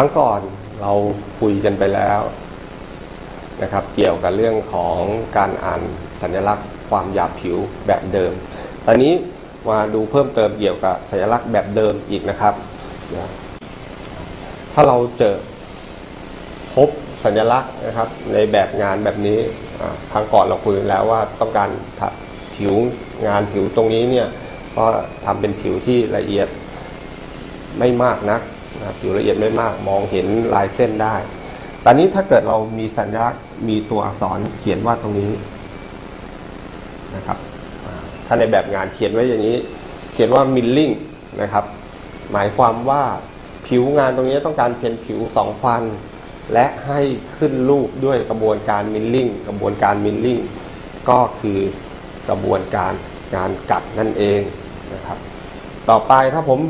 ครั้งก่อนเราคุยกันไปแล้วนะครับ เกี่ยวกับเรื่องของการอ่านสัญลักษณ์ความหยาบผิวแบบเดิม ตอนนี้มาดูเพิ่มเติมเกี่ยวกับสัญลักษณ์แบบเดิมอีกนะครับ ถ้าเราเจอพบสัญลักษณ์นะครับ ในแบบงานแบบนี้ครั้งก่อนเราคุยแล้วว่าต้องการผิวงานผิวตรงนี้เนี่ยก็ทำเป็นผิวที่ละเอียดไม่มากนัก ผิวละเอียดไม่มากมองเห็นลายเส้นได้ ตอนนี้ถ้าเกิดเรามีสัญลักษณ์มีตัวอักษรเขียนว่าตรงนี้นะครับถ้าในแบบงานเขียนไว้อย่างนี้ เขียนว่ามิลลิ่งนะครับ หมายความว่าผิวงานตรงนี้ต้องการเพียนผิวสองฟัน และให้ขึ้นรูปด้วยกระบวนการมิลลิ่งกระบวนการมิลลิ่งก็คือกระบวนการงานกัดนั่นเองนะครับ ต่อไปถ้าผม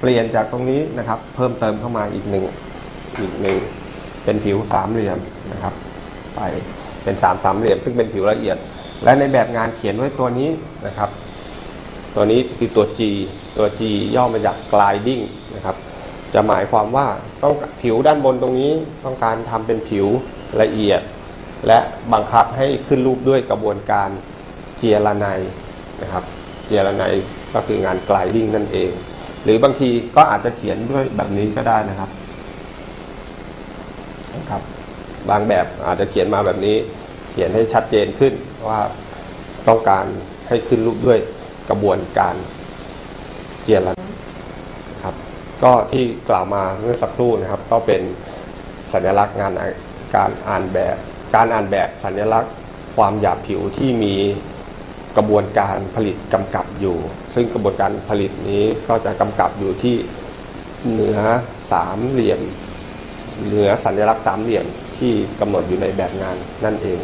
เปลี่ยนจากตรงนี้นะครับ เพิ่มเติมเข้ามาอีกหนึ่งอีกหนึ่งเป็นผิวสามเหลี่ยมนะครับ ไปเป็นสามสามเหลี่ยมซึ่งเป็นผิวละเอียด และในแบบงานเขียนไว้ตัวนี้นะครับ ตัวนี้คือตัว G ตัว G ย่อมาจาก gliding นะครับ จะหมายความว่าต้องผิวด้านบนตรงนี้ต้องการทำเป็นผิวละเอียด และบังคับให้ขึ้นรูปด้วยกระบวนการเจียระไนนะครับ เจียระไนก็คืองาน gliding นั่นเอง หรือบางทีก็อาจจะเขียนด้วยแบบนี้ก็ได้นะครับนะครับ บางแบบอาจจะเขียนมาแบบนี้ เขียนให้ชัดเจนขึ้นว่าต้องการให้ขึ้นรูปด้วยกระบวนการเจียระครับ ก็ที่กล่าวมาเมื่อสักครู่นะครับ ก็เป็นสัญลักษณ์งานการอ่านแบบ การอ่านแบบสัญลักษณ์ความหยาบผิวที่มี กระบวนการผลิตกำกับอยู่ ซึ่งกระบวนการผลิตนี้ก็จะกำกับอยู่ที่เหนือสามเหลี่ยม เหนือสัญลักษณ์สามเหลี่ยมที่กำหนดอยู่ในแบบงานนั่นเอง